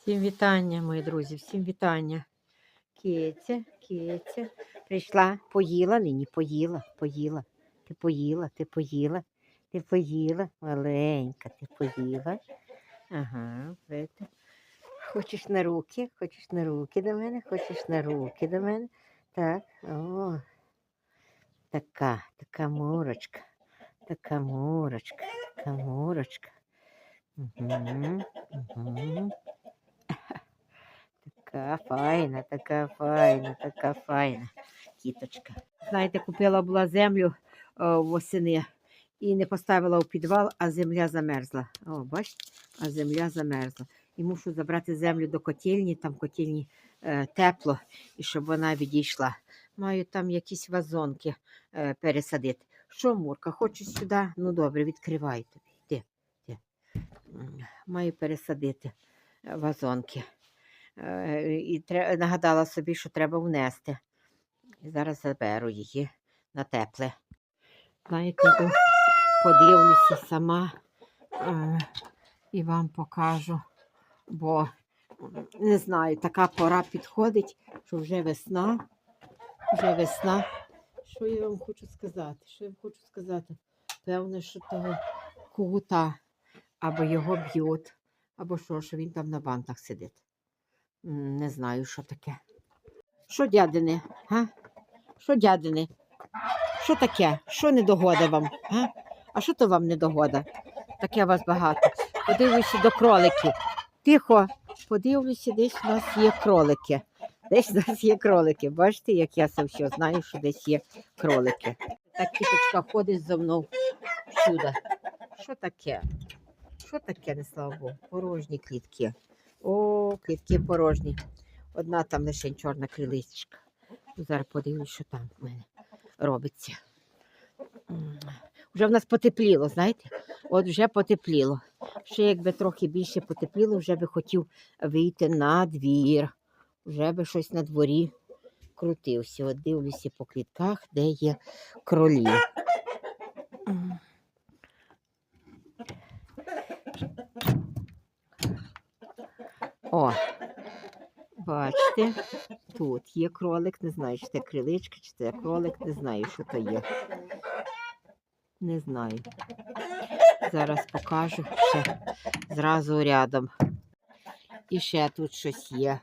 Всім вітання, мої друзі, всім вітання. Киця, киця. Прийшла, поїла, нині поїла, поїла. Ти поїла, ти поїла, ти поїла, маленька, ти поїла. Ага, видите. Хочеш на руки, хочеш на руки до мене, хочеш на руки до мене. Так, о. Така, така мурочка, така мурочка, така мурочка. Угу, угу. Така файна, така файна, така файна кіточка. Знаєте, купила була землю о, восени і не поставила у підвал, а земля замерзла. О, бачите, а земля замерзла. І мушу забрати землю до котельні, там котельні е, тепло, і щоб вона відійшла. Маю там якісь вазонки е, пересадити. Що, Мурка, хочеш сюди? Ну добре, відкривай тобі. Йди, йди. Маю пересадити е, вазонки. Е, І нагадала собі, що треба внести. І зараз заберу її на тепле. Знаєте, подивлюся сама е, і вам покажу, бо не знаю, така пора підходить, що вже весна, вже весна. Що я вам хочу сказати? Що я вам хочу сказати? Певне, що того кута або його б'ють, або що, що він там на бантах сидить. Не знаю, що таке. Що дядине? Га? Що дядине? Що таке? Що не догода вам? Га? А що то вам не догода? Таке вас багато. Подивлюся до кроликів. Тихо, подивлюся, десь у нас є кролики. Десь у нас є кролики. Бачите, як я це все знаю, що десь є кролики. Так кіточка ходить за мною всюди. Що таке? Що таке, не слава Богу? Порожні клітки. О, клітки порожні. Одна там лише чорна криличка. Зараз подивлюсь, що там в мене робиться. Вже в нас потепліло, знаєте? От вже потепліло. Ще якби трохи більше потепліло, вже би хотів вийти на двір. Вже би щось на дворі крутився. От дивлюся по клітках, де є кролі. О, бачите, тут є кролик, не знаю, чи це криличка, чи це кролик, не знаю, що то є. Не знаю. Зараз покажу ще зразу рядом. І ще тут щось є.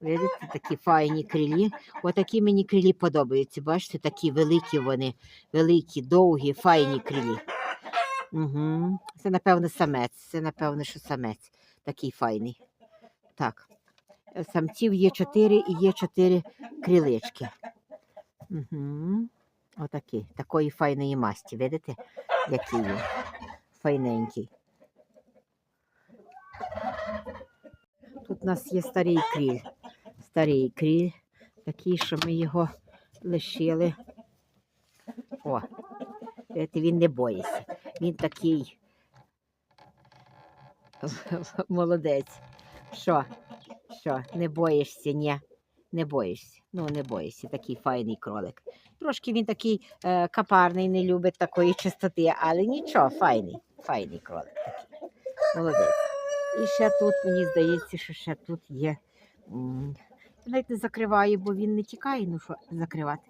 Видите, такі файні крилі. Отакі мені крилі подобаються. Бачите, такі великі вони, великі, довгі, файні крилі. Угу. Це, напевно, самець. Це, напевно, що самець. Такий файний. Так. Е, Самців є чотири і є чотири крилички. Угу. Отакий. Такої файної масті. Видите, який він? Файненький. Тут у нас є старий кріль. Старий кріль. Такий, що ми його лишили. О, видите, він не боїться. Він такий молодець. Що? Що, не боїшся? Ні, не боїшся. Ну, не боїшся, такий файний кролик. Трошки він такий е, капарний, не любить такої чистоти, але нічого, файний, файний кролик такий. Молодець. І ще тут, мені здається, що ще тут є. Я навіть не закриваю, бо він не тікає, ну що закривати.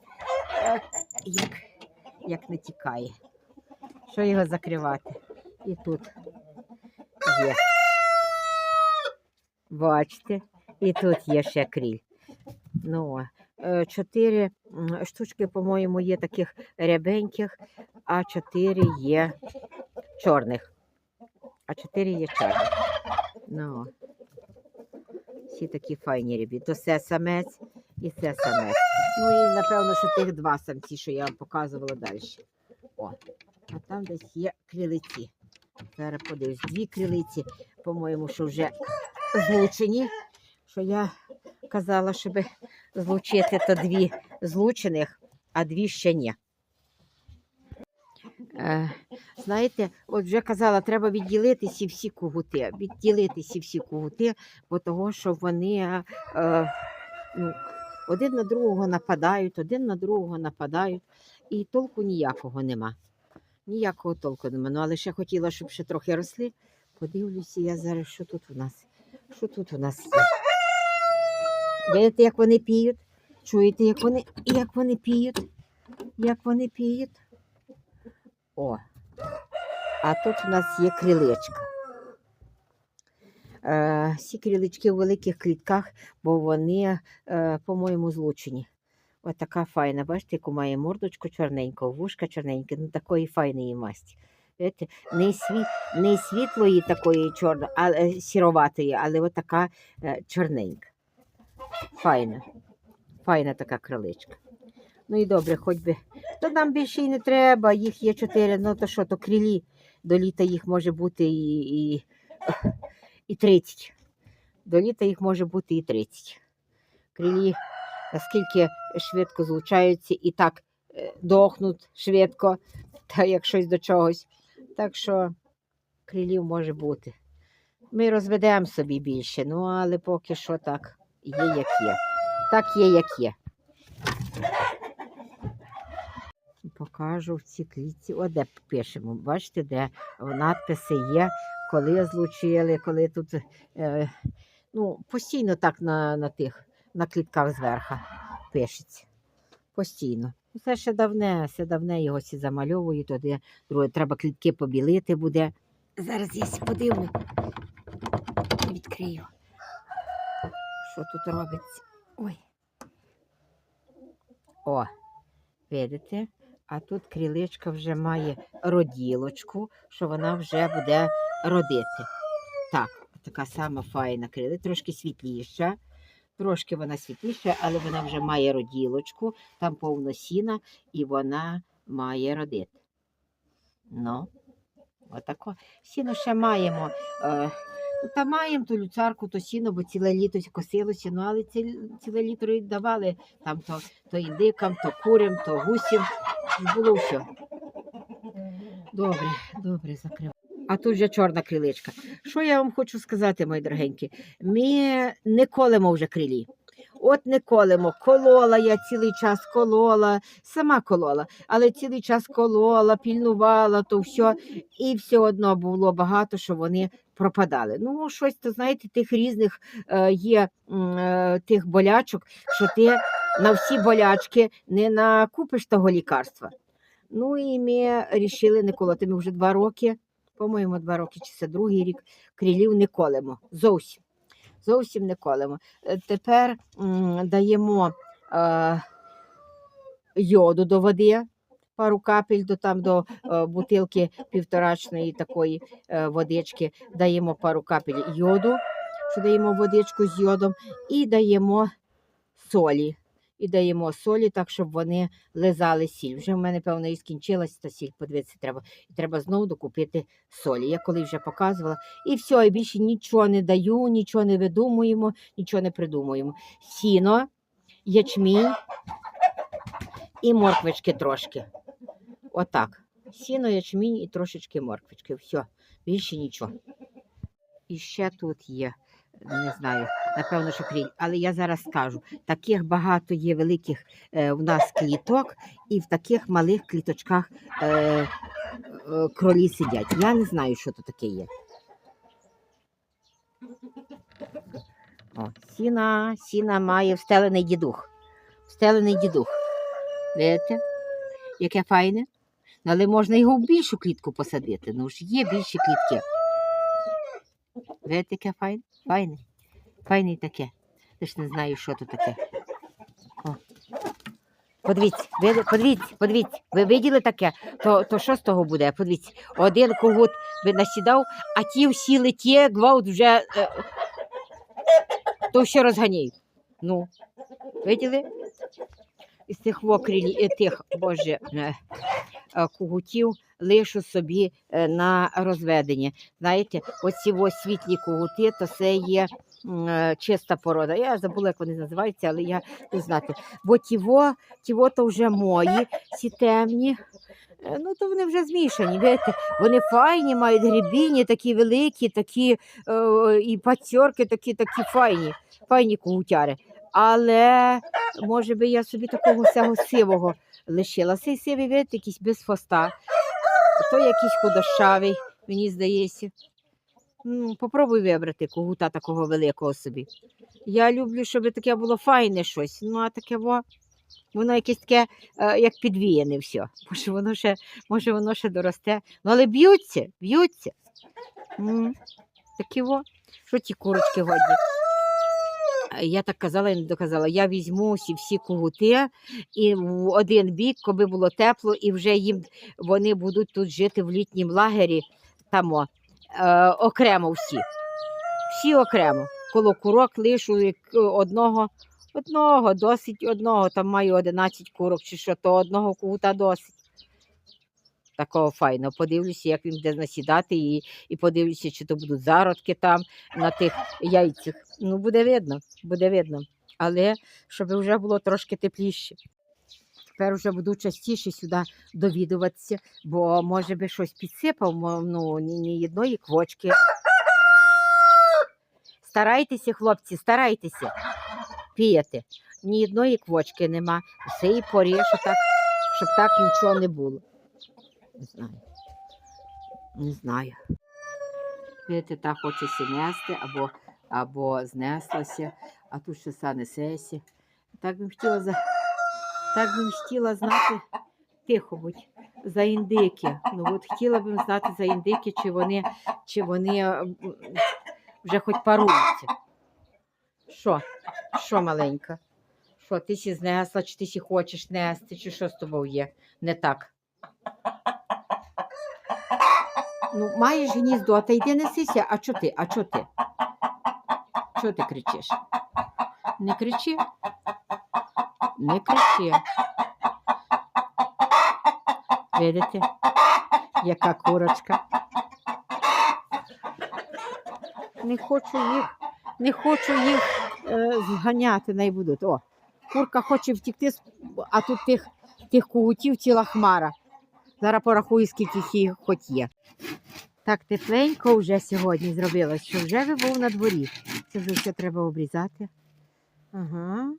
Е, як, як не тікає. Що його закривати? І тут є. Бачите, і тут є ще кріль. Ну, е, чотири штучки, по-моєму, є таких рябеньких, а чотири є чорних. А чотири є чорних. Ну, всі такі файні рябі. То це самець і це самець. Ну і напевно, що тих два самці, що я вам показувала далі. О, а там десь є крилиці. Зараз подивлюсь, дві крилиці, по-моєму, що вже злучені. Що я казала, щоб злучити, то дві злучених, а дві ще ні. Е, знаєте, от вже казала, треба відділити ці всі кугути. Відділити ці всі кугути, бо того, що вони е, ну, один на другого нападають, один на другого нападають, і толку ніякого нема. Ніякого толку нема. Ну, але ще хотіла, щоб ще трохи росли. Подивлюся я зараз, що тут у нас. Що тут у нас є? Видите, як вони піють? Чуєте, як вони, як вони піють? Як вони піють? О. А тут у нас є крилечка. Е, всі крилечки у великих клітках, бо вони, е, по-моєму, злучені. Ось така файна, бачите, яку має мордочку чорненьку, вушка чорненьке, ну такої файної масті. Не, сві... не світлої такої чорної, а е, сіроватої, але от така е, чорненька. Файна. Файна така криличка. Ну і добре, хоч би. То нам більше і не треба, їх є чотири, ну то що, то крилі. До літа їх може бути і, і, і 30. До літа їх може бути і 30. Крилі наскільки швидко злучаються і так е, дохнуть швидко, та як щось до чогось. Так що крилів може бути. Ми розведемо собі більше, ну але поки що так є, як є. Так є, як є. Покажу в цій клітці. О, де пишемо. Бачите, де надписи є, коли злучили, коли тут. Е, ну, постійно так на, на тих на клітках зверху пишеться. Постійно. Ну, Це ще давне, ще давне його всі замальовують, туди друге, треба клітки побілити буде. Зараз я подивлю. Відкрию. Що тут робиться? Ой. О, видите? А тут кріличка вже має роділочку, що вона вже буде родити. Так, така сама файна крили, трошки світліша. Трошки вона світліша, але вона вже має роділочку, там повно сіна, і вона має родити. Ну, отако. Сіно ще маємо. Е, ну, та маємо ту люцарку, то сіно, бо ціле літо косилося, ну, але ці, ціле літо й давали там то, то індикам, то курям, то гусям. Було все. Добре, добре, закрив. А тут вже чорна криличка. Що я вам хочу сказати, мої дорогенькі? Ми не колемо вже крилі. От не колемо. Колола я цілий час колола, сама колола, але цілий час колола, пільнувала то все, і все одно було багато, що вони пропадали. Ну, щось, то знаєте, тих різних е, є е, тих болячок, що ти на всі болячки не накупиш того лікарства. Ну і ми вирішили не колоти. Ми вже два роки, по-моєму, два роки чи це другий рік, крилів не колемо. Зовсім. Зовсім не колемо. Е, Тепер м, даємо е, йоду до води, пару капель до, там, до е, бутилки півторачної такої е, водички, даємо пару капель йоду, що даємо водичку з йодом, і даємо солі. І даємо солі, так, щоб вони лизали сіль. Вже в мене, певно, і скінчилась та сіль, подивитися треба. І треба знову докупити солі. Я коли вже показувала. І все, і більше нічого не даю, нічого не видумуємо, нічого не придумуємо. Сіно, ячмінь і морквички трошки. Отак. Сіно, ячмінь і трошечки морквички. Все, більше нічого. І ще тут є, не знаю, напевно, що крінь, але я зараз скажу, таких багато є великих е, в нас кліток, і в таких малих кліточках е, е, кролі сидять. Я не знаю, що то таке є. О, сіна, сіна має встелений дідух. Встелений дідух. Видите? Яке файне. Ну, Але можна його в більшу клітку посадити. Ну ж є більші клітки. Видите, яке файне? Файне. Файне таке. Я ж не знаю, що то таке. О. Подивіться, ви, подивіться, подивіться. Ви виділи таке? То, то що з того буде? Подивіться. Один когут би насідав, а ті всі леті, гвалт вже е, то все розганяють. Ну, виділи? Із тих вокрілі, е, тих, боже, е, е, кугутів лишу собі е, на розведення. Знаєте, оці ось світлі кугути, то це є чиста порода. Я забула, як вони називаються, але я не знати. Бо тіво, тіво то вже мої, ці темні. Е, Ну, то вони вже змішані. Видите? Вони файні, мають грібіння, такі великі, такі е, і пацьорки такі, такі файні, файні кугутяри. Але може би я собі такого всього сивого лишила. Цей сивий вид якийсь без хвоста. То якийсь худощавий, мені здається. Ну, попробуй вибрати когута такого великого собі. Я люблю, щоб таке було файне щось. Ну, а таке во, воно якесь таке, е, як підвіяне все. Може, воно ще, може, воно ще доросте. Ну, але б'ються, б'ються. Такі во. Що ті курочки годні? Я так казала і не доказала. Я візьму всі, всі кугути і в один бік, коли було тепло, і вже їм вони будуть тут жити в літнім лагері тамо, е, окремо всі. Всі окремо. Коло курок лишу одного, одного, досить одного. Там маю 11 курок чи що, то одного кугута досить. Такого файно. Подивлюся, як він буде насідати, і, і подивлюся, чи то будуть зародки там на тих яйцях. Ну, буде видно, буде видно. Але щоб вже було трошки тепліше. Тепер вже буду частіше сюди довідуватися, бо може би щось підсипав, ну, ні, ні одної квочки. Старайтеся, хлопці, старайтеся піяти. Ні одної квочки нема. Все і поріж, так, щоб так нічого не було. Не знаю. Не знаю. Видите, та хоче сі нести або, або знеслася, а тут ще са несеся. Так би хотіла за... так би хотіла знати, тихо будь, за індики. Ну от хотіла б знати за індики, чи вони, чи вони е, вже хоч паруються. Що? Що маленька? Що, ти сі знесла, чи ти сі хочеш нести, чи що з тобою є? Не так. Ну, маєш гніздо, а та йди несися, а чо ти? А чо ти? Чо ти кричиш? Не кричи. Не кричи. Видите, яка курочка. Не хочу їх, не хочу їх е, зганяти, не будуть. О, курка хоче втікти, а тут тих, тих кугутів ціла хмара. Зараз порахую, скільки їх хоч є. Так тепленько вже сьогодні зробилось, що вже ви був на дворі. Це вже все треба обрізати. Ага.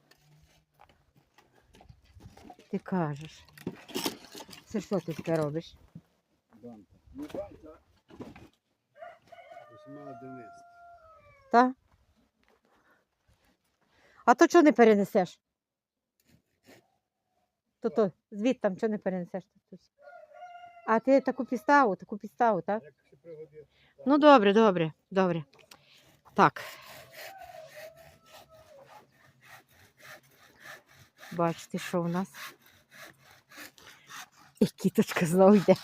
Ти кажеш. Це що ти таке робиш? Банка. Ну, банка. Ось мала донести. Та? А то чого не перенесеш? То то звідти там чого не перенесеш? А ти таку підставу, таку підставу, так? Ну, добре, добре, добре. Так. Бачите, що у нас? І кіточка знову йде.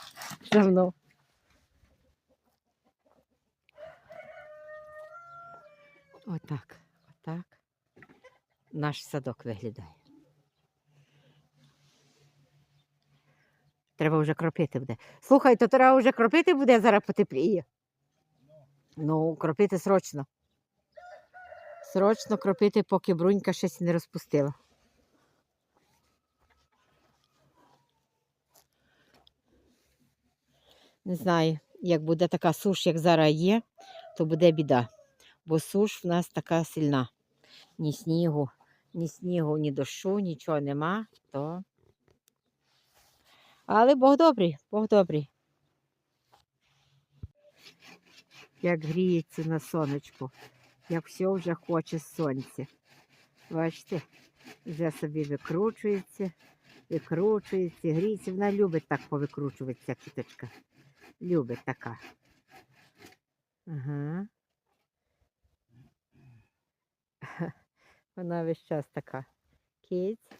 Давно. Отак, отак. Наш садок виглядає. Треба вже кропити буде. Слухай, то треба вже кропити буде, зараз потепліє. Ну, кропити срочно. Срочно кропити, поки брунька щось не розпустила. Не знаю, як буде така суш, як зараз є, то буде біда. Бо суш в нас така сильна. Ні снігу, ні снігу, ні дощу, нічого нема, то. Але Бог добрий, Бог добрий. Як гріється на сонечку, як все вже хоче сонця. Бачите, вже собі викручується, викручується, гріється. Вона любить так повикручуватися, кіточка. Любить така. Ага. Вона весь час така. Кіць.